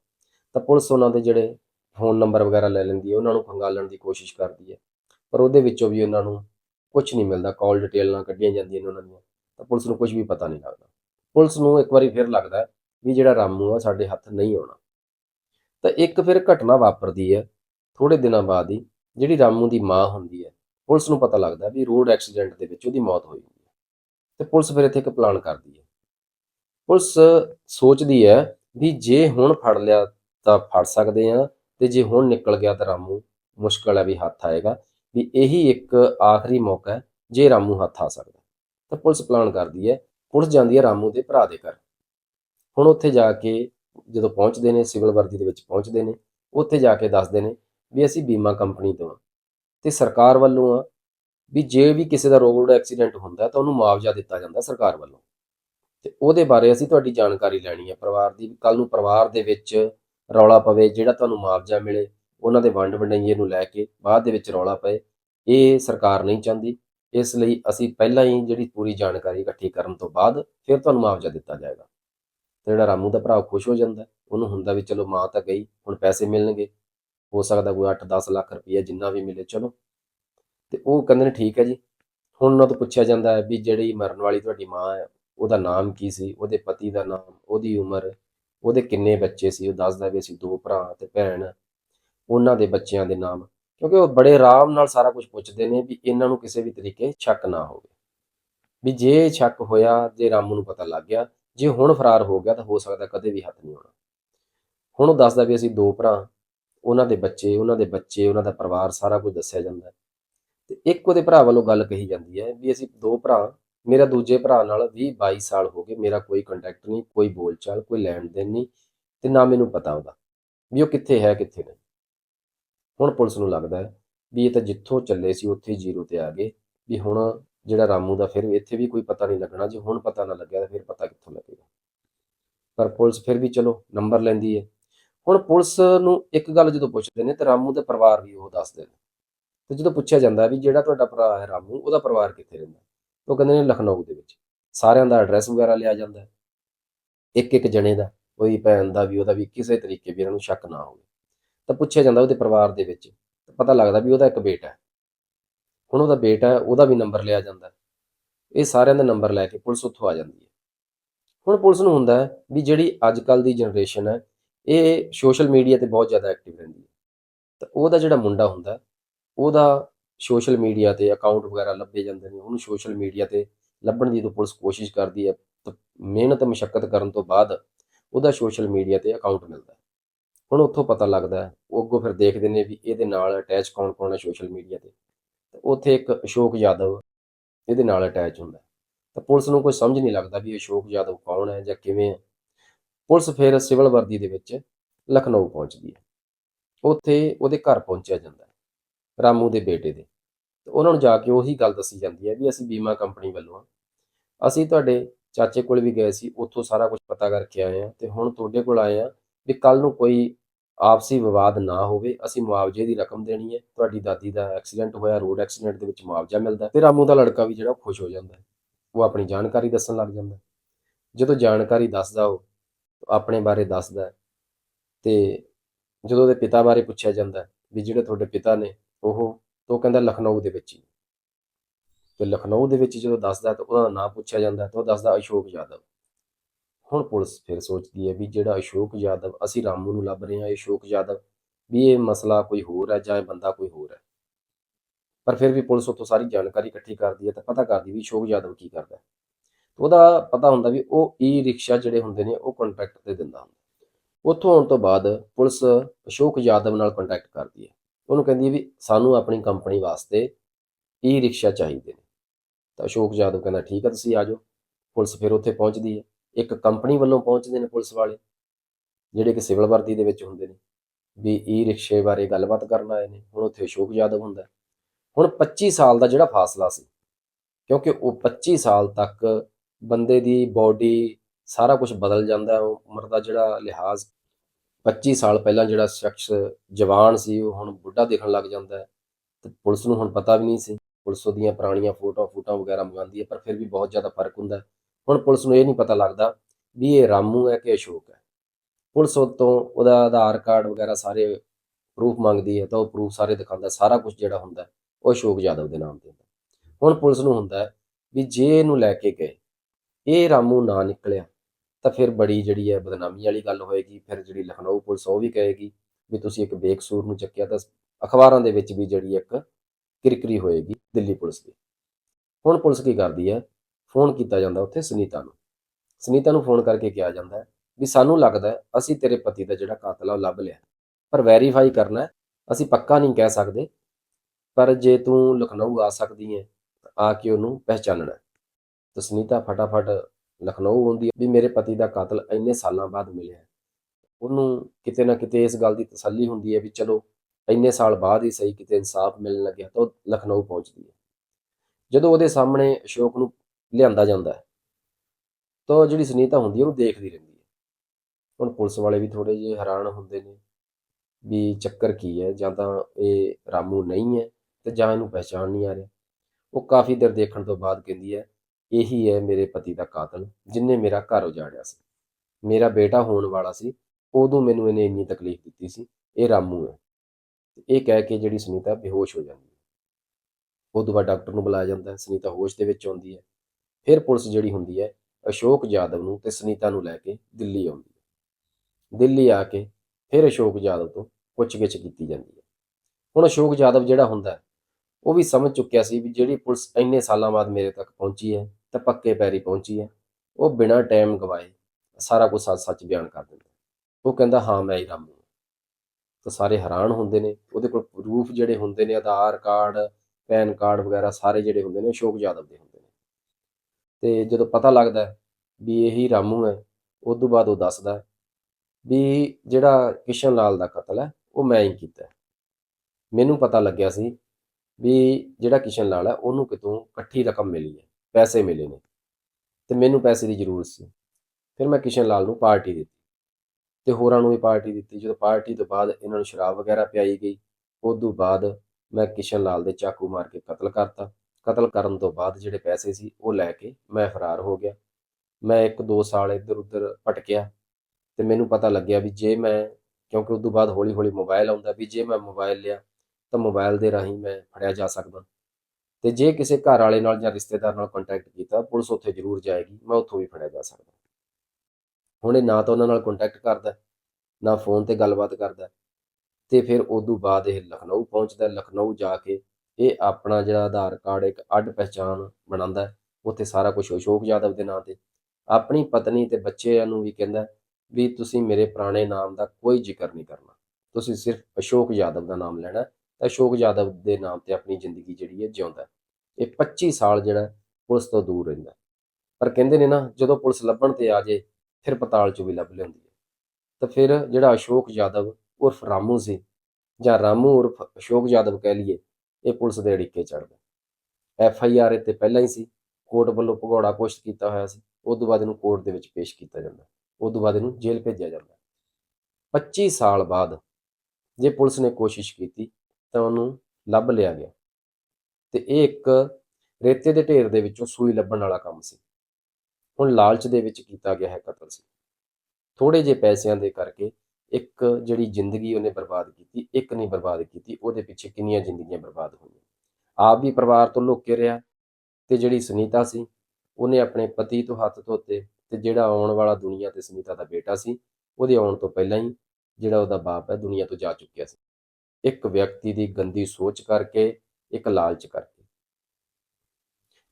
Speaker 1: ਤਾਂ ਪੁਲਿਸ ਉਹਨਾਂ ਦੇ ਜਿਹੜੇ ਫੋਨ ਨੰਬਰ ਵਗੈਰਾ ਲੈ ਲੈਂਦੀ ਹੈ, ਉਹਨਾਂ ਨੂੰ ਖੰਗਾਲਣ ਦੀ ਕੋਸ਼ਿਸ਼ ਕਰਦੀ ਹੈ। ਪਰ ਉਹਦੇ ਵਿੱਚੋਂ ਵੀ ਉਹਨਾਂ ਨੂੰ ਕੁਝ ਨਹੀਂ ਮਿਲਦਾ ਕਾਲ ਡਿਟੇਲਾਂ ਕੱਢੀਆਂ ਜਾਂਦੀਆਂ ਨੇ ਉਹਨਾਂ ਦੀਆਂ। ਤਾਂ ਪੁਲਿਸ ਨੂੰ ਕੁਝ ਵੀ ਪਤਾ ਨਹੀਂ ਲੱਗਦਾ। ਪੁਲਿਸ ਨੂੰ ਇੱਕ ਵਾਰੀ ਫਿਰ ਲੱਗਦਾ ਵੀ ਜਿਹੜਾ ਰਾਮੂ ਆ, ਸਾਡੇ ਹੱਥ ਨਹੀਂ ਆਉਣਾ। ਤਾਂ ਇੱਕ ਫਿਰ ਘਟਨਾ ਵਾਪਰਦੀ ਹੈ ਥੋੜੇ ਦਿਨਾਂ ਬਾਅਦ ਹੀ ਜਿਹੜੀ ਰਾਮੂ ਦੀ ਮਾਂ ਹੁੰਦੀ ਹੈ, ਪੁਲਿਸ ਨੂੰ ਪਤਾ ਲੱਗਦਾ ਵੀ ਰੋਡ ਐਕਸੀਡੈਂਟ ਦੇ ਵਿੱਚ ਉਹਦੀ ਮੌਤ ਹੋਈ ਹੁੰਦੀ ਹੈ। ਤੇ ਪੁਲਿਸ ਫਿਰ ਇੱਥੇ ਇੱਕ ਪਲਾਨ ਕਰਦੀ ਹੈ। ਪੁਲਿਸ ਸੋਚਦੀ ਹੈ ਵੀ ਜੇ ਹੁਣ ਫੜ ਲਿਆ ਤਾਂ ਫੜ ਸਕਦੇ ਆ ਤੇ ਜੇ ਹੁਣ ਨਿਕਲ ਗਿਆ ਤਾਂ ਰਾਮੂ ਮੁਸ਼ਕਲ ਹੈ ਵੀ ਹੱਥ ਆਏਗਾ। ਵੀ ਇਹੀ ਇੱਕ ਆਖਰੀ ਮੌਕਾ ਹੈ ਜੇ ਰਾਮੂ ਹੱਥ ਆ ਸਕਦਾ। ਤਾਂ ਪੁਲਿਸ ਪਲਾਨ ਕਰਦੀ ਹੈ, ਪੁਲਿਸ ਜਾਂਦੀ ਹੈ ਰਾਮੂ ਦੇ ਭਰਾ ਦੇ ਘਰ। ਹੁਣ ਉੱਥੇ ਜਾ ਕੇ ਜਦੋਂ ਪਹੁੰਚਦੇ ਨੇ, ਸਿਵਲ ਵਰਦੀ ਦੇ ਵਿੱਚ ਪਹੁੰਚਦੇ ਨੇ, ਉੱਥੇ ਜਾ ਕੇ ਦੱਸਦੇ ਨੇ ਵੀ ਅਸੀਂ ਬੀਮਾ ਕੰਪਨੀ ਤੋਂ ਹਾਂ ਤੇ ਸਰਕਾਰ ਵੱਲੋਂ ਆ ਵੀ ਜੇ ਵੀ ਕਿਸੇ ਦਾ ਰੋਡ ਐਕਸੀਡੈਂਟ ਹੁੰਦਾ ਤਾਂ ਉਹਨੂੰ ਮੁਆਵਜ਼ਾ ਦਿੱਤਾ ਜਾਂਦਾ ਸਰਕਾਰ ਵੱਲੋਂ। ਤੇ ਉਹਦੇ ਬਾਰੇ ਅਸੀਂ ਤੁਹਾਡੀ ਜਾਣਕਾਰੀ ਲੈਣੀ ਹੈ। ਪਰਿਵਾਰ ਦੀ ਕੱਲ ਨੂੰ ਪਰਿਵਾਰ ਦੇ ਵਿੱਚ ਰੌਲਾ ਪਵੇ, ਜਿਹੜਾ ਤੁਹਾਨੂੰ ਮੁਆਵਜ਼ਾ ਮਿਲੇ, ਉਹਨਾਂ ਦੇ ਵੰਡ ਵੰਡਈਏ ਨੂੰ ਲੈ ਕੇ ਬਾਅਦ ਦੇ ਵਿੱਚ ਰੌਲਾ ਪਏ, ਇਹ ਸਰਕਾਰ ਨਹੀਂ ਚਾਹੁੰਦੀ। ਇਸ ਲਈ ਅਸੀਂ ਪਹਿਲਾਂ ਹੀ ਜਿਹੜੀ ਪੂਰੀ ਜਾਣਕਾਰੀ ਇਕੱਠੀ ਕਰਨ ਤੋਂ ਬਾਅਦ ਫਿਰ ਤੁਹਾਨੂੰ ਮੁਆਵਜ਼ਾ ਦਿੱਤਾ ਜਾਏਗਾ। ਤੇ ਜਿਹੜਾ ਰਾਮੂ ਦਾ ਭਰਾ ਖੁਸ਼ ਹੋ ਜਾਂਦਾ ਉਹਨੂੰ ਹੁੰਦਾ ਵੀ ਚਲੋ ਮਾਂ ਤਾਂ ਗਈ, ਹੁਣ ਪੈਸੇ ਮਿਲਣਗੇ। ਹੋ ਸਕਦਾ ਕੋਈ 8-10 ਲੱਖ ਰੁਪਈਆ ਜਿੰਨਾ ਵੀ ਮਿਲੇ, ਚਲੋ। ਤੇ ਉਹ ਕਹਿੰਦੇ ਨੇ, ਠੀਕ ਹੈ ਜੀ। ਹੁਣ ਉਹਨਾਂ ਤੋਂ ਪੁੱਛਿਆ ਜਾਂਦਾ ਹੈ ਵੀ ਜਿਹੜੀ ਮਰਨ ਵਾਲੀ ਤੁਹਾਡੀ ਮਾਂ ਹੈ ਉਹਦਾ ਨਾਮ ਕੀ ਸੀ? ਉਹਦੇ ਪਤੀ ਦਾ ਨਾਮ, ਉਹਦੀ ਉਮਰ, ਉਹਦੇ ਕਿੰਨੇ ਬੱਚੇ ਸੀ? ਉਹ ਦੱਸਦਾ ਵੀ ਅਸੀਂ ਦੋ ਭਰਾ ਤੇ ਭੈਣ। ਉਹਨਾਂ ਦੇ ਬੱਚਿਆਂ ਦੇ ਨਾਮ। ਕਿਉਂਕਿ ਉਹ ਬੜੇ ਆਰਾਮ ਨਾਲ ਸਾਰਾ ਕੁਝ ਪੁੱਛਦੇ ਨੇ ਵੀ ਇਹਨਾਂ ਨੂੰ ਕਿਸੇ ਵੀ ਤਰੀਕੇ ਸ਼ੱਕ ਨਾ ਹੋਵੇ। ਵੀ ਜੇ ਸ਼ੱਕ ਹੋਇਆ, ਜੇ ਰਾਮੂ ਨੂੰ ਪਤਾ ਲੱਗ ਗਿਆ, ਜੇ ਹੁਣ ਫਰਾਰ ਹੋ ਗਿਆ ਤਾਂ ਹੋ ਸਕਦਾ ਕਦੇ ਵੀ ਹੱਥ ਨਹੀਂ ਆਉਣਾ। ਹੁਣ ਉਹ ਦੱਸਦਾ ਵੀ ਅਸੀਂ ਦੋ ਭਰਾ, ਉਹਨਾਂ ਦੇ ਬੱਚੇ, ਉਹਨਾਂ ਦੇ ਬੱਚੇ, ਉਹਨਾਂ ਦਾ ਪਰਿਵਾਰ ਸਾਰਾ ਕੁਝ ਦੱਸਿਆ ਜਾਂਦਾ ਹੈ। ਤੇ ਇੱਕ ਉਹਦੇ ਭਰਾ ਵੱਲੋਂ ਗੱਲ ਕਹੀ ਜਾਂਦੀ ਹੈ ਵੀ ਅਸੀਂ ਦੋ ਭਰਾ ਮੇਰਾ ਦੂਜੇ ਭਰਾ ਨਾਲ 20 22 ਸਾਲ ਹੋ ਗਏ, ਮੇਰਾ ਕੋਈ ਕੰਟੈਕਟ ਨਹੀਂ, ਕੋਈ ਬੋਲਚਾਲ, ਕੋਈ ਲੈਣ ਦੇਣ ਨਹੀਂ ਤੇ ਨਾ ਮੈਨੂੰ ਪਤਾ ਉਹਦਾ ਵੀ ਉਹ ਕਿੱਥੇ ਹੈ, ਕਿੱਥੇ ਨਹੀਂ। ਹੁਣ ਪੁਲਿਸ ਨੂੰ ਲੱਗਦਾ ਹੈ ਵੀ ਇਹ ਤਾਂ ਜਿੱਥੋਂ ਚੱਲੇ ਸੀ, ਉੱਥੇ ਜ਼ੀਰੋ ਤੇ ਆ ਗਏ ਵੀ ਹੁਣ ਜਿਹੜਾ ਰਾਮੂ ਦਾ ਫਿਰ ਇੱਥੇ ਵੀ ਕੋਈ ਪਤਾ ਨਹੀਂ ਲੱਗਣਾ, ਜੇ ਹੁਣ ਪਤਾ ਨਾ ਲੱਗਿਆ ਤਾਂ ਫਿਰ ਪਤਾ ਕਿੱਥੋਂ ਲੱਗੇਗਾ। ਪਰ ਪੁਲਿਸ ਫਿਰ ਵੀ ਚਲੋ ਨੰਬਰ ਲੈਂਦੀ ਹੈ। ਹੁਣ ਪੁਲਿਸ ਨੂੰ ਇੱਕ ਗੱਲ ਜਦੋਂ ਪੁੱਛਦੇ ਨੇ ਤੇ ਰਾਮੂ ਦੇ ਪਰਿਵਾਰ ਵੀ ਉਹ ਦੱਸਦੇ ਨੇ। ਤੇ ਜਦੋਂ ਪੁੱਛਿਆ ਜਾਂਦਾ ਵੀ ਜਿਹੜਾ ਤੁਹਾਡਾ ਭਰਾ ਹੈ ਰਾਮੂ, ਉਹਦਾ ਪਰਿਵਾਰ ਕਿੱਥੇ ਰਹਿੰਦਾ? ਉਹ ਕਹਿੰਦੇ ਨੇ ਲਖਨਊ ਦੇ ਵਿੱਚ। ਸਾਰਿਆਂ ਦਾ ਐਡਰੈਸ ਵਗੈਰਾ ਲਿਆ ਜਾਂਦਾ ਹੈ। ਇੱਕ ਇੱਕ ਜਣੇ ਦਾ, ਕੋਈ ਭੈਣ ਦਾ ਵੀ, ਉਹਦਾ ਵੀ ਕਿਸੇ ਤਰੀਕੇ ਵੀ ਇਹਨਾਂ ਨੂੰ ਸ਼ੱਕ ਨਾ ਹੋਵੇ। ਤਾਂ ਪੁੱਛਿਆ ਜਾਂਦਾ ਉਹਦੇ ਪਰਿਵਾਰ ਦੇ ਵਿੱਚ, ਤਾਂ ਪਤਾ ਲੱਗਦਾ ਵੀ ਉਹਦਾ ਇੱਕ ਬੇਟਾ ਹੈ। ਹੁਣ ਉਹਦਾ ਬੇਟਾ ਹੈ, ਉਹਦਾ ਵੀ ਨੰਬਰ ਲਿਆ ਜਾਂਦਾ ਇਹ ਸਾਰਿਆਂ ਦਾ ਨੰਬਰ ਲੈ ਕੇ ਪੁਲਿਸ ਉੱਥੋਂ ਆ ਜਾਂਦੀ ਹੈ। ਹੁਣ ਪੁਲਿਸ ਨੂੰ ਹੁੰਦਾ ਹੈ ਵੀ ਜਿਹੜੀ ਅੱਜ ਕੱਲ ਦੀ ਜਨਰੇਸ਼ਨ ਹੈ, ਇਹ ਸੋਸ਼ਲ ਮੀਡੀਆ ਤੇ ਬਹੁਤ ਜ਼ਿਆਦਾ ਐਕਟਿਵ ਰਹਿੰਦੀ ਹੈ। ਤਾਂ ਉਹਦਾ ਜਿਹੜਾ ਮੁੰਡਾ ਹੁੰਦਾ ਉਹਦਾ ਸੋਸ਼ਲ ਮੀਡੀਆ ਤੇ ਅਕਾਊਂਟ ਵਗੈਰਾ ਲੱਭੇ ਜਾਂਦੇ ਨੇ, ਉਹਨੂੰ ਸੋਸ਼ਲ ਮੀਡੀਆ ਤੇ ਲੱਭਣ ਦੀ ਜਦੋਂ ਪੁਲਿਸ ਕੋਸ਼ਿਸ਼ ਕਰਦੀ ਹੈ, ਤਾਂ ਮਿਹਨਤ, ਮਸ਼ੱਕਤ ਕਰਨ ਤੋਂ ਬਾਅਦ ਉਹਦਾ ਸੋਸ਼ਲ ਮੀਡੀਆ ਤੇ ਅਕਾਊਂਟ ਮਿਲਦਾ ਹੈ। ਹੁਣ ਉੱਥੋਂ ਪਤਾ ਲੱਗਦਾ ਹੈ, ਉਹ ਅੱਗੋਂ ਫਿਰ ਦੇਖਦੇ ਨੇ ਵੀ ਇਹਦੇ ਨਾਲ ਅਟੈਚ ਕੌਣ ਕੌਣ ਹੈ ਸੋਸ਼ਲ ਮੀਡੀਆ ਤੇ। ਤੇ ਉੱਥੇ ਇੱਕ ਅਸ਼ੋਕ ਯਾਦਵ, ਇਹਦੇ ਨਾਲ ਅਟੈਚ ਹੁੰਦਾ ਤਾਂ ਪੁਲਿਸ ਨੂੰ ਕੋਈ ਸਮਝ ਨਹੀਂ ਲੱਗਦਾ ਵੀ ਅਸ਼ੋਕ ਯਾਦਵ ਕੌਣ ਹੈ ਜਾਂ ਕਿਵੇਂ ਹੈ। ਪੁਲਿਸ ਫਿਰ ਸਿਵਲ ਵਰਦੀ ਦੇ ਵਿੱਚ ਲਖਨਊ ਪਹੁੰਚਦੀ ਹੈ। ਉੱਥੇ ਉਹਦੇ ਘਰ ਪਹੁੰਚਿਆ ਜਾਂਦਾ ਰਾਮੂ ਦੇ ਬੇਟੇ ਦੇ। ਤੇ ਉਹਨਾਂ ਨੂੰ ਜਾ ਕੇ ਉਹੀ ਗੱਲ ਦੱਸੀ ਜਾਂਦੀ ਹੈ ਵੀ ਅਸੀਂ ਬੀਮਾ ਕੰਪਨੀ ਵੱਲੋਂ ਹਾਂ ਅਸੀਂ ਤੁਹਾਡੇ ਚਾਚੇ ਕੋਲ ਵੀ ਗਏ ਸੀ, ਉੱਥੋਂ ਸਾਰਾ ਕੁਝ ਪਤਾ ਕਰਕੇ ਆਏ ਹਾਂ ਤੇ ਹੁਣ ਤੁਹਾਡੇ ਕੋਲ ਆਏ ਹਾਂ ਵੀ ਕੱਲ ਨੂੰ ਕੋਈ ਆਪਸੀ ਵਿਵਾਦ ਨਾ ਹੋਵੇ, ਅਸੀਂ ਮੁਆਵਜ਼ੇ ਦੀ ਰਕਮ ਦੇਣੀ ਹੈ, ਤੁਹਾਡੀ ਦਾਦੀ ਦਾ ਐਕਸੀਡੈਂਟ ਹੋਇਆ, ਰੋਡ ਐਕਸੀਡੈਂਟ ਦੇ ਵਿੱਚ ਮੁਆਵਜ਼ਾ ਮਿਲਦਾ ਹੈ। ਤੇ ਰਾਮੂ ਦਾ ਲੜਕਾ ਵੀ ਜਿਹੜਾ ਉਹ ਖੁਸ਼ ਹੋ ਜਾਂਦਾ ਉਹ ਆਪਣੀ ਜਾਣਕਾਰੀ ਦੱਸਣ ਲੱਗ ਜਾਂਦਾ ਜਦੋਂ ਜਾਣਕਾਰੀ ਦੱਸਦਾ ਉਹ, ਆਪਣੇ ਬਾਰੇ ਦੱਸਦਾ ਹੈ ਤੇ ਜਦੋਂ ਉਹਦੇ ਪਿਤਾ ਬਾਰੇ ਪੁੱਛਿਆ ਜਾਂਦਾ ਵੀ ਜਿਹੜੇ ਤੁਹਾਡੇ ਪਿਤਾ ਨੇ ਉਹ, ਤਾਂ ਉਹ ਕਹਿੰਦਾ ਲਖਨਊ ਦੇ ਵਿੱਚ ਹੀ। ਤੇ ਲਖਨਊ ਦੇ ਵਿੱਚ ਜਦੋਂ ਦੱਸਦਾ ਤਾਂ ਉਹਦਾ ਨਾਂ ਪੁੱਛਿਆ ਜਾਂਦਾ ਤਾਂ ਉਹ ਦੱਸਦਾ ਅਸ਼ੋਕ ਯਾਦਵ। ਹੁਣ ਪੁਲਿਸ ਫਿਰ ਸੋਚਦੀ ਹੈ ਵੀ ਜਿਹੜਾ ਅਸ਼ੋਕ ਯਾਦਵ, ਅਸੀਂ ਰਾਮੂ ਨੂੰ ਲੱਭ ਰਹੇ ਹਾਂ ਅਸ਼ੋਕ ਯਾਦਵ ਵੀ ਇਹ ਮਸਲਾ ਕੋਈ ਹੋਰ ਹੈ ਜਾਂ ਇਹ ਬੰਦਾ ਕੋਈ ਹੋਰ ਹੈ। ਪਰ ਫਿਰ ਵੀ ਪੁਲਿਸ ਉੱਥੋਂ ਸਾਰੀ ਜਾਣਕਾਰੀ ਇਕੱਠੀ ਕਰਦੀ ਹੈ ਤਾਂ ਪਤਾ ਕਰਦੀ ਵੀ ਅਸ਼ੋਕ ਯਾਦਵ ਕੀ ਕਰਦਾ ਉਹਦਾ ਪਤਾ ਹੁੰਦਾ ਵੀ ਉਹ ਈ ਰਿਕਸ਼ਾ ਜਿਹੜੇ ਹੁੰਦੇ ਨੇ, ਉਹ ਕੰਟਰੈਕਟ ਤੇ ਦਿੰਦਾ ਹੁੰਦਾ। ਉੱਥੋਂ ਆਉਣ ਤੋਂ ਬਾਅਦ ਪੁਲਿਸ ਅਸ਼ੋਕ ਯਾਦਵ ਨਾਲ ਕੰਟੈਕਟ ਕਰਦੀ ਹੈ। ਉਹਨੂੰ ਕਹਿੰਦੀ ਵੀ ਸਾਨੂੰ ਆਪਣੀ ਕੰਪਨੀ ਵਾਸਤੇ ਈ ਰਿਕਸ਼ਾ ਚਾਹੀਦੇ ਨੇ। ਤਾਂ ਅਸ਼ੋਕ ਯਾਦਵ ਕਹਿੰਦਾ, ਠੀਕ ਹੈ ਤੁਸੀਂ ਆ ਜਾਓ। ਪੁਲਿਸ ਫਿਰ ਉੱਥੇ ਪਹੁੰਚਦੀ ਹੈ। ਇੱਕ ਕੰਪਨੀ ਵੱਲੋਂ ਪਹੁੰਚਦੇ ਨੇ ਪੁਲਿਸ ਵਾਲੇ, ਜਿਹੜੇ ਕਿ ਸਿਵਲ ਵਰਦੀ ਦੇ ਵਿੱਚ ਹੁੰਦੇ ਨੇ, ਵੀ ਈ ਰਿਕਸ਼ੇ ਬਾਰੇ ਗੱਲਬਾਤ ਕਰਨ ਆਏ ਨੇ। ਹੁਣ ਉੱਥੇ ਅਸ਼ੋਕ ਯਾਦਵ ਹੁੰਦਾ ਹੁਣ 25 ਸਾਲ ਦਾ ਜਿਹੜਾ ਫਾਸਲਾ ਸੀ, ਕਿਉਂਕਿ ਉਹ 25 ਸਾਲ ਤੱਕ ਬੰਦੇ ਦੀ ਬਾਡੀ ਸਾਰਾ ਕੁਝ ਬਦਲ ਜਾਂਦਾ, ਉਹ ਉਮਰ ਦਾ ਜਿਹੜਾ ਲਿਹਾਜ਼ 25 ਸਾਲ ਪਹਿਲਾਂ ਜਿਹੜਾ ਸ਼ਖਸ ਜਵਾਨ ਸੀ, ਉਹ ਹੁਣ ਬੁੱਢਾ ਦਿਖਣ ਲੱਗ ਜਾਂਦਾ ਹੈ ਤੇ ਪੁਲਿਸ ਨੂੰ ਹੁਣ ਪਤਾ ਵੀ ਨਹੀਂ ਸੀ। ਪੁਲਿਸ ਉਹਦੀਆਂ ਪੁਰਾਣੀਆਂ ਫੋਟੋਆਂ ਫੋਟੋ ਵਗੈਰਾ ਮੰਗਾਉਂਦੀ ਹੈ, ਪਰ ਫਿਰ ਵੀ ਬਹੁਤ ਜ਼ਿਆਦਾ ਫ਼ਰਕ ਹੁੰਦਾ ਹੁਣ ਪੁਲਿਸ ਨੂੰ ਇਹ ਨਹੀਂ ਪਤਾ ਲੱਗਦਾ ਵੀ ਇਹ ਰਾਮੂ ਹੈ ਕਿ ਅਸ਼ੋਕ ਹੈ। ਪੁਲਿਸ ਉਹ ਤੋਂ ਉਹਦਾ ਆਧਾਰ ਕਾਰਡ ਵਗੈਰਾ ਸਾਰੇ ਪ੍ਰੂਫ ਮੰਗਦੀ ਹੈ ਤਾਂ ਉਹ ਪ੍ਰੂਫ ਸਾਰੇ ਦਿਖਾਉਂਦਾ, ਸਾਰਾ ਕੁਝ ਜਿਹੜਾ ਹੁੰਦਾ ਉਹ ਅਸ਼ੋਕ ਯਾਦਵ ਦੇ ਨਾਮ ਤੇ ਹੁੰਦਾ ਹੁਣ ਪੁਲਿਸ ਨੂੰ ਹੁੰਦਾ ਵੀ ਜੇ ਇਹਨੂੰ ਲੈ ਕੇ ਗਏ, ਇਹ ਰਾਮੂ ਨਾ ਨਿਕਲਿਆ ਤਾਂ ਫਿਰ ਬੜੀ ਜਿਹੜੀ ਹੈ ਬਦਨਾਮੀ ਵਾਲੀ ਗੱਲ ਹੋਏਗੀ, ਫਿਰ ਜਿਹੜੀ ਲਖਨਊ ਪੁਲਿਸ ਉਹ ਵੀ ਕਹੇਗੀ ਵੀ ਤੁਸੀਂ ਇੱਕ ਬੇਕਸੂਰ ਨੂੰ ਚੱਕਿਆ ਤਾਂ ਅਖਬਾਰਾਂ ਦੇ ਵਿੱਚ ਵੀ ਜਿਹੜੀ ਇੱਕ ਕਿਰਕਰੀ ਹੋਏਗੀ ਦਿੱਲੀ ਪੁਲਿਸ ਦੀ। ਹੁਣ ਪੁਲਿਸ ਕੀ ਕਰਦੀ ਹੈ? ਫੋਨ ਕੀਤਾ ਜਾਂਦਾ ਉੱਥੇ ਸੁਨੀਤਾ ਨੂੰ। ਸੁਨੀਤਾ ਨੂੰ ਫੋਨ ਕਰਕੇ ਕਿਹਾ ਜਾਂਦਾ ਵੀ ਸਾਨੂੰ ਲੱਗਦਾ ਅਸੀਂ ਤੇਰੇ ਪਤੀ ਦਾ ਜਿਹੜਾ ਕਾਤਲ ਆ ਉਹ ਲੱਭ ਲਿਆ। ਪਰ ਵੈਰੀਫਾਈ ਕਰਨਾ ਅਸੀਂ ਪੱਕਾ ਨਹੀਂ ਕਹਿ ਸਕਦੇ, ਪਰ ਜੇ ਤੂੰ ਲਖਨਊ ਆ ਸਕਦੀ ਹੈ ਆ ਕੇ ਉਹਨੂੰ ਪਹਿਚਾਨਣਾ ਤਾਂ ਸੁਨੀਤਾ ਫਟਾਫਟ ਲਖਨਊ ਹੁੰਦੀ ਹੈ ਵੀ ਮੇਰੇ ਪਤੀ ਦਾ ਕਾਤਲ ਇੰਨੇ ਸਾਲਾਂ ਬਾਅਦ ਮਿਲਿਆ। ਉਹਨੂੰ ਕਿਤੇ ਨਾ ਕਿਤੇ ਇਸ ਗੱਲ ਦੀ ਤਸੱਲੀ ਹੁੰਦੀ ਹੈ ਵੀ ਚਲੋ, ਇੰਨੇ ਸਾਲ ਬਾਅਦ ਹੀ ਸਹੀ ਕਿਤੇ ਇਨਸਾਫ ਮਿਲਣ ਲੱਗਿਆ ਤਾਂ ਉਹ ਲਖਨਊ ਪਹੁੰਚਦੀ ਹੈ। ਜਦੋਂ ਉਹਦੇ ਸਾਹਮਣੇ ਅਸ਼ੋਕ ਨੂੰ ਲਿਆਂਦਾ ਜਾਂਦਾ ਹੈ, ਤਾਂ ਉਹ ਜਿਹੜੀ ਸੁਨੀਤਾ ਹੁੰਦੀ ਹੈ, ਉਹਨੂੰ ਦੇਖਦੀ ਰਹਿੰਦੀ ਹੈ। ਹੁਣ ਪੁਲਿਸ ਵਾਲੇ ਵੀ ਥੋੜੇ ਜਿਹੇ ਹੈਰਾਨ ਹੁੰਦੇ ਨੇ ਵੀ ਚੱਕਰ ਕੀ ਹੈ, ਜਾਂ ਤਾਂ ਇਹ ਰਾਮੂ ਨਹੀਂ ਹੈ ਤੇ ਜਾਂ ਇਹਨੂੰ ਪਹਿਚਾਣ ਨਹੀਂ ਆ ਰਿਹਾ। ਉਹ ਕਾਫੀ ਦੇਰ ਦੇਖਣ ਤੋਂ ਬਾਅਦ ਕਹਿੰਦੀ ਹੈ ਇਹੀ ਹੈ ਮੇਰੇ ਪਤੀ ਦਾ ਕਾਤਲ, ਜਿਨੇ ਮੇਰਾ ਘਰ ਉਜਾੜਿਆ ਸੀ। ਮੇਰਾ ਬੇਟਾ ਹੋਣ ਵਾਲਾ ਸੀ, ਉਦੋਂ ਮੈਨੂੰ ਇਹਨੇ ਇੰਨੀ ਤਕਲੀਫ ਦਿੱਤੀ ਸੀ, ਇਹ ਰਾਮੂ ਹੈ। ਇਹ ਕਹਿ ਕੇ ਜਿਹੜੀ ਸੁਨੀਤਾ ਬੇਹੋਸ਼ ਹੋ ਜਾਂਦੀ ਹੈ। ਉਦੋਂ ਬਾਅਦ ਡਾਕਟਰ ਨੂੰ ਬੁਲਾਇਆ ਜਾਂਦਾ ਹੈ, ਸੁਨੀਤਾ ਹੋਸ਼ ਦੇ ਵਿੱਚ ਆਉਂਦੀ ਹੈ। ਫਿਰ ਪੁਲਿਸ ਜਿਹੜੀ ਹੁੰਦੀ ਹੈ, ਅਸ਼ੋਕ ਯਾਦਵ ਨੂੰ ਤੇ ਸੁਨੀਤਾ ਨੂੰ ਲੈ ਕੇ ਦਿੱਲੀ ਆਉਂਦੀ ਹੈ। ਦਿੱਲੀ ਆ ਕੇ ਫਿਰ ਅਸ਼ੋਕ ਯਾਦਵ ਤੋਂ ਪੁੱਛਗਿੱਛ ਕੀਤੀ ਜਾਂਦੀ ਹੈ। ਹੁਣ ਅਸ਼ੋਕ ਯਾਦਵ ਜਿਹੜਾ ਹੁੰਦਾ ਉਹ ਵੀ ਸਮਝ ਚੁੱਕਿਆ ਸੀ ਵੀ ਜਿਹੜੀ ਪੁਲਿਸ ਇੰਨੇ ਸਾਲਾਂ ਬਾਅਦ ਮੇਰੇ ਤੱਕ ਪਹੁੰਚੀ ਹੈ ਤਾਂ ਪੱਕੇ ਪੈਰੀ ਪਹੁੰਚੀ ਹੈ। ਉਹ ਬਿਨਾਂ ਟਾਈਮ ਗਵਾਏ ਸਾਰਾ ਕੁਝ ਸੱਚ ਸੱਚ ਬਿਆਨ ਕਰ ਦਿੰਦਾ ਉਹ ਕਹਿੰਦਾ, ਹਾਂ, ਮੈਂ ਹੀ। ਰਾਮੂ ਤਾਂ ਸਾਰੇ ਹੈਰਾਨ ਹੁੰਦੇ ਨੇ। ਉਹਦੇ ਕੋਲ ਪ੍ਰੂਫ ਜਿਹੜੇ ਹੁੰਦੇ ਨੇ, ਆਧਾਰ ਕਾਰਡ, ਪੈਨ ਕਾਰਡ ਵਗੈਰਾ ਸਾਰੇ ਜਿਹੜੇ ਹੁੰਦੇ ਨੇ ਅਸ਼ੋਕ ਯਾਦਵ ਦੇ ਹੁੰਦੇ ਨੇ। ਤੇ ਜਦੋਂ ਪਤਾ ਲੱਗਦਾ ਵੀ ਇਹੀ ਰਾਮੂ ਹੈ ਉਸ ਤੋਂ ਬਾਅਦ ਉਹ ਦੱਸਦਾ ਵੀ ਜਿਹੜਾ ਕਿਸ਼ਨ ਲਾਲ ਦਾ ਕਤਲ ਹੈ, ਉਹ ਮੈਂ ਹੀ ਕੀਤਾ ਮੈਨੂੰ ਪਤਾ ਲੱਗਿਆ ਸੀ ਵੀ ਜਿਹੜਾ ਕਿਸ਼ਨ ਲਾਲ ਹੈ, ਉਹਨੂੰ ਕਿਤੋਂ ਇਕੱਠੀ ਰਕਮ ਮਿਲੀ ਹੈ। ਪੈਸੇ ਮਿਲੇ ਨੇ। ਤੇ ਮੈਨੂੰ ਪੈਸੇ ਦੀ ਜ਼ਰੂਰਤ ਸੀ। ਫਿਰ ਮੈਂ ਕਿਸ਼ਨ ਲਾਲ ਨੂੰ ਪਾਰਟੀ ਦਿੱਤੀ। ਤੇ ਹੋਰਾਂ ਨੂੰ ਵੀ ਪਾਰਟੀ ਦਿੱਤੀ। ਜਦੋਂ ਪਾਰਟੀ ਤੋਂ ਬਾਅਦ ਇਹਨਾਂ ਨੂੰ ਸ਼ਰਾਬ ਵਗੈਰਾ ਪਿਆਈ ਗਈ ਉਸ ਤੋਂ ਬਾਅਦ ਮੈਂ ਕਿਸ਼ਨ ਲਾਲ ਦੇ ਚਾਕੂ ਮਾਰ ਕੇ ਕਤਲ ਕਰਤਾ। ਕਤਲ ਕਰਨ ਤੋਂ ਬਾਅਦ ਜਿਹੜੇ ਪੈਸੇ ਸੀ, ਉਹ ਲੈ ਕੇ ਮੈਂ ਫਰਾਰ ਹੋ ਗਿਆ। ਮੈਂ ਇੱਕ ਦੋ ਸਾਲ ਇੱਧਰ ਉੱਧਰ ਭਟਕਿਆ। ਤੇ ਮੈਨੂੰ ਪਤਾ ਲੱਗਿਆ ਵੀ ਜੇ ਮੈਂ, ਕਿਉਂਕਿ ਉਸ ਤੋਂ ਬਾਅਦ ਹੌਲੀ ਹੌਲੀ ਮੋਬਾਈਲ ਆਉਂਦਾ, ਵੀ ਜੇ ਮੈਂ ਮੋਬਾਈਲ ਲਿਆ, ਤਾਂ ਮੋਬਾਈਲ ਦੇ ਰਾਹੀਂ ਮੈਂ ਫੜਿਆ ਜਾ ਸਕਦਾ। ਤੇ ਜੇ ਕਿਸੇ ਘਰ ਵਾਲੇ ਨਾਲ ਜਾਂ ਰਿਸ਼ਤੇਦਾਰ ਨਾਲ ਕੰਟੈਕਟ ਕੀਤਾ, ਪੁਲਿਸ ਉੱਥੇ ਜ਼ਰੂਰ ਜਾਏਗੀ, ਮੈਂ ਉੱਥੋਂ ਵੀ ਫੜਿਆ ਜਾ ਸਕਦਾ। ਹੁਣ ਇਹ ਨਾ ਤਾਂ ਉਹਨਾਂ ਨਾਲ ਕੰਟੈਕਟ ਕਰਦਾ, ਨਾ ਫੋਨ ਤੇ ਗੱਲਬਾਤ ਕਰਦਾ, ਤੇ ਫਿਰ ਉਦੋਂ ਬਾਅਦ ਇਹ ਲਖਨਊ ਪਹੁੰਚਦਾ, ਲਖਨਊ ਜਾ ਕੇ ਇਹ ਆਪਣਾ ਜਿਹੜਾ ਆਧਾਰ ਕਾਰਡ ਇੱਕ ਅੱਡ ਪਹਿਚਾਣ ਬਣਾਉਂਦਾ, ਉੱਥੇ ਸਾਰਾ ਕੁਝ ਅਸ਼ੋਕ ਯਾਦਵ ਦੇ ਨਾਂ ਤੇ। ਆਪਣੀ ਪਤਨੀ ਤੇ ਬੱਚਿਆਂ ਨੂੰ ਵੀ ਕਹਿੰਦਾ ਵੀ ਤੁਸੀਂ ਮੇਰੇ ਪੁਰਾਣੇ ਨਾਮ ਦਾ ਕੋਈ ਜ਼ਿਕਰ ਨਹੀਂ ਕਰਨਾ। ਤੁਸੀਂ ਸਿਰਫ ਅਸ਼ੋਕ ਯਾਦਵ ਦਾ ਨਾਮ ਲੈਣਾ ਤਾਂ ਅਸ਼ੋਕ ਯਾਦਵ ਦੇ ਨਾਮ ਤੇ ਆਪਣੀ ਜ਼ਿੰਦਗੀ ਜਿਹੜੀ ਹੈ ਜਿਉਂਦਾ ਇਹ 25 ਸਾਲ ਜਿਹੜਾ ਪੁਲਿਸ ਤੋਂ ਦੂਰ ਰਹਿੰਦਾ ਪਰ ਕਹਿੰਦੇ ਨੇ ਨਾ, ਜਦੋਂ ਪੁਲਿਸ ਲੱਭਣ ਤੇ ਆ ਜੇ, ਫਿਰ ਪਤਾਲ ਚੋਂ ਵੀ ਲੱਭ ਲਿਆਉਂਦੀ ਹੈ। ਤਾਂ ਫਿਰ ਜਿਹੜਾ ਅਸ਼ੋਕ ਯਾਦਵ ਉਰਫ ਰਾਮੂ ਸੀ, ਜਾਂ ਰਾਮੂ ਉਰਫ ਅਸ਼ੋਕ ਯਾਦਵ ਕਹਿ ਲਈਏ, ਇਹ ਪੁਲਿਸ ਦੇ ਅੜਿੱਕੇ ਚੜਦਾ ਐਫ ਆਈ ਆਰ ਤੇ ਪਹਿਲਾਂ ਹੀ ਸੀ। ਕੋਰਟ ਵੱਲੋਂ ਭਗੌੜਾ ਘੋਸ਼ਿਤ ਕੀਤਾ ਹੋਇਆ ਸੀ। ਉਸ ਤੋਂ ਬਾਅਦ ਇਹਨੂੰ ਕੋਰਟ ਦੇ ਵਿੱਚ ਪੇਸ਼ ਕੀਤਾ ਜਾਂਦਾ ਉਸ ਤੋਂ ਬਾਅਦ ਇਹਨੂੰ ਜੇਲ੍ਹ ਭੇਜਿਆ ਜਾਂਦਾ 25 ਸਾਲ ਬਾਅਦ ਜੇ ਪੁਲਿਸ ਨੇ ਕੋਸ਼ਿਸ਼ ਕੀਤੀ ਤਾਂ ਉਹਨੂੰ ਲੱਭ ਲਿਆ ਗਿਆ। ਤੇ ਇਹ ਇੱਕ ਰੇਤੇ ਦੇ ਢੇਰ ਦੇ ਵਿੱਚੋਂ ਸੂਈ ਲੱਭਣ ਵਾਲਾ ਕੰਮ ਸੀ। ਹੁਣ ਲਾਲਚ ਦੇ ਵਿੱਚ ਕੀਤਾ ਗਿਆ ਹੈ ਕਤਲ ਸੀ। ਥੋੜੇ ਜਿਹੇ ਪੈਸਿਆਂ ਦੇ ਕਰਕੇ ਇੱਕ ਜਿਹੜੀ ਜ਼ਿੰਦਗੀ ਉਹਨੇ ਬਰਬਾਦ ਕੀਤੀ, ਇੱਕ ਨਹੀਂ ਬਰਬਾਦ ਕੀਤੀ, ਉਹਦੇ ਪਿੱਛੇ ਕਿੰਨੀਆਂ ਜ਼ਿੰਦਗੀਆਂ ਬਰਬਾਦ ਹੋਈਆਂ। ਆਪ ਵੀ ਪਰਿਵਾਰ ਤੋਂ ਲੁੱਕ ਕੇ ਰਿਹਾ ਤੇ ਜਿਹੜੀ ਸੁਨੀਤਾ ਸੀ, ਉਹਨੇ ਆਪਣੇ ਪਤੀ ਤੋਂ ਹੱਥ ਧੋਤੇ ਤੇ ਜਿਹੜਾ ਆਉਣ ਵਾਲਾ ਦੁਨੀਆ ਤੇ ਸੁਨੀਤਾ ਦਾ ਬੇਟਾ ਸੀ, ਉਹਦੇ ਆਉਣ ਤੋਂ ਪਹਿਲਾਂ ਹੀ ਜਿਹੜਾ ਉਹਦਾ ਬਾਪ ਹੈ ਦੁਨੀਆ ਤੋਂ ਜਾ ਚੁੱਕਿਆ ਸੀ। ਇੱਕ ਵਿਅਕਤੀ ਦੀ ਗੰਦੀ ਸੋਚ ਕਰਕੇ, ਇੱਕ ਲਾਲਚ ਕਰਕੇ।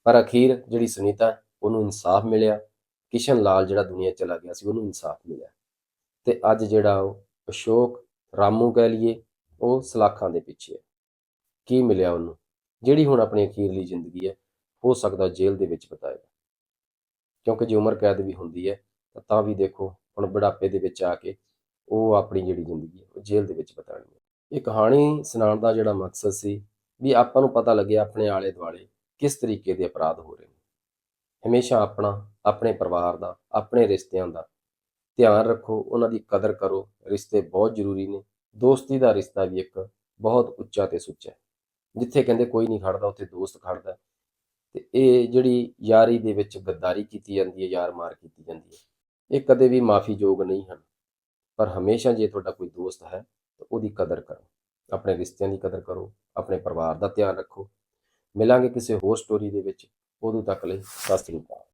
Speaker 1: ਪਰ ਅਖੀਰ ਜਿਹੜੀ ਸੁਨੀਤਾ, ਉਹਨੂੰ ਇਨਸਾਫ ਮਿਲਿਆ। ਕਿਸ਼ਨ ਲਾਲ ਜਿਹੜਾ ਦੁਨੀਆ ਚਲਾ ਗਿਆ ਸੀ, ਉਹਨੂੰ ਇਨਸਾਫ ਮਿਲਿਆ। ਤੇ ਅੱਜ ਜਿਹੜਾ ਉਹ ਅਸ਼ੋਕ, ਰਾਮੂ ਕਹਿ ਲਈਏ, ਉਹ ਸਲਾਖਾਂ ਦੇ ਪਿੱਛੇ ਹੈ। ਕੀ ਮਿਲਿਆ ਉਹਨੂੰ? ਜਿਹੜੀ ਹੁਣ ਆਪਣੀ ਅਖੀਰਲੀ ਜ਼ਿੰਦਗੀ ਹੈ, ਹੋ ਸਕਦਾ ਜੇਲ੍ਹ ਦੇ ਵਿੱਚ ਬਿਤਾਏਗਾ ਕਿਉਂਕਿ ਜੇ ਉਮਰ ਕੈਦ ਵੀ ਹੁੰਦੀ ਹੈ ਤਾਂ ਵੀ ਦੇਖੋ, ਹੁਣ ਬੁਢਾਪੇ ਦੇ ਵਿੱਚ ਆ ਕੇ ਉਹ ਆਪਣੀ ਜਿਹੜੀ ਜ਼ਿੰਦਗੀ ਹੈ, ਉਹ ਜੇਲ੍ਹ ਦੇ ਵਿੱਚ ਬਿਤਾਉਣੀ ਹੈ। ਇਹ ਕਹਾਣੀ ਸੁਣਾਉਣ ਦਾ ਜਿਹੜਾ ਮਕਸਦ ਸੀ ਵੀ ਆਪਾਂ ਨੂੰ ਪਤਾ ਲੱਗੇ ਆਪਣੇ ਆਲੇ ਦੁਆਲੇ ਕਿਸ ਤਰੀਕੇ ਦੇ ਅਪਰਾਧ ਹੋ ਰਹੇ ਨੇ। ਹਮੇਸ਼ਾ ਆਪਣਾ, ਆਪਣੇ ਪਰਿਵਾਰ ਦਾ, ਆਪਣੇ ਰਿਸ਼ਤਿਆਂ ਦਾ ਧਿਆਨ ਰੱਖੋ, ਉਹਨਾਂ ਦੀ ਕਦਰ ਕਰੋ। ਰਿਸ਼ਤੇ ਬਹੁਤ ਜ਼ਰੂਰੀ ਨੇ। ਦੋਸਤੀ ਦਾ ਰਿਸ਼ਤਾ ਵੀ ਇੱਕ ਬਹੁਤ ਉੱਚਾ ਤੇ ਸੁੱਚਾ ਹੈ। ਜਿੱਥੇ ਕਹਿੰਦੇ ਕੋਈ ਨਹੀਂ ਖੜਦਾ, ਉੱਥੇ ਦੋਸਤ ਖੜਦਾ ਹੈ। ਤੇ ਇਹ ਜਿਹੜੀ ਯਾਰੀ ਦੇ ਵਿੱਚ ਗੱਦਾਰੀ ਕੀਤੀ ਜਾਂਦੀ ਹੈ, ਯਾਰ ਮਾਰ ਕੀਤੀ ਜਾਂਦੀ ਹੈ, ਇਹ ਕਦੇ ਵੀ ਮਾਫੀਯੋਗ ਨਹੀਂ ਹਨ। ਪਰ ਹਮੇਸ਼ਾ ਜੇ ਤੁਹਾਡਾ ਕੋਈ ਦੋਸਤ ਹੈ ਉਹਦੀ ਕਦਰ ਕਰੋ। ਆਪਣੇ ਰਿਸ਼ਤਿਆਂ ਦੀ ਕਦਰ ਕਰੋ, ਆਪਣੇ ਪਰਿਵਾਰ ਦਾ ਧਿਆਨ ਰੱਖੋ। ਮਿਲਾਂਗੇ ਕਿਸੇ ਹੋਰ ਸਟੋਰੀ ਦੇ ਵਿੱਚ, ਉਦੋਂ ਤੱਕ ਲਈ ਸਤਿ ਸ੍ਰੀ ਅਕਾਲ।